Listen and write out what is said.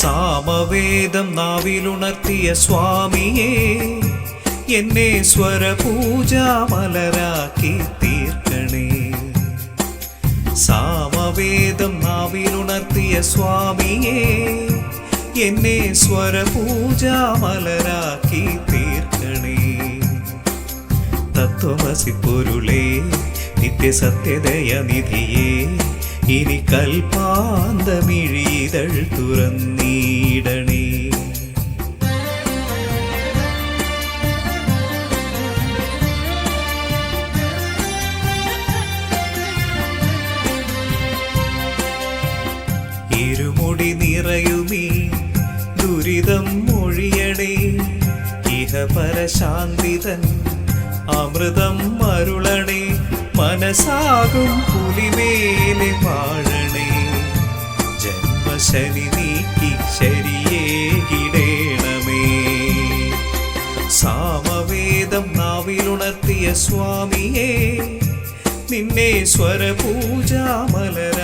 സാമവേദം നാവിലുണർത്തിയ സ്വാമിയെ എന്നെ സ്വരപൂജാമലരാക്കി തീർക്കണേ. സാമവേദം നാവിലുണർത്തിയ സ്വാമിയെ എന്നെ സ്വരപൂജാമലരാക്കി തീർക്കണേ. തത്വമസി പൊരുളേ നിത്യസത്യദയ നിധിയേ ഇനി കൽപ്പാന്തമിഴിതൾ തുറന്നീടണേ. ഇരുമുടി നിറയുമേ ദുരിതം മൊഴിയണേ. ഇഹപരശാന്തിതൻ അമൃതം മരുളണേ മനസ്സാകും പുലിമേലെ വാഴണേ ജന്മശനി നീക്കി ശരിയേ കിടേണമേ. സാമവേദം നാവിലുണർത്തിയ സ്വാമിയേ നിന്നെ സ്വരപൂജാമലര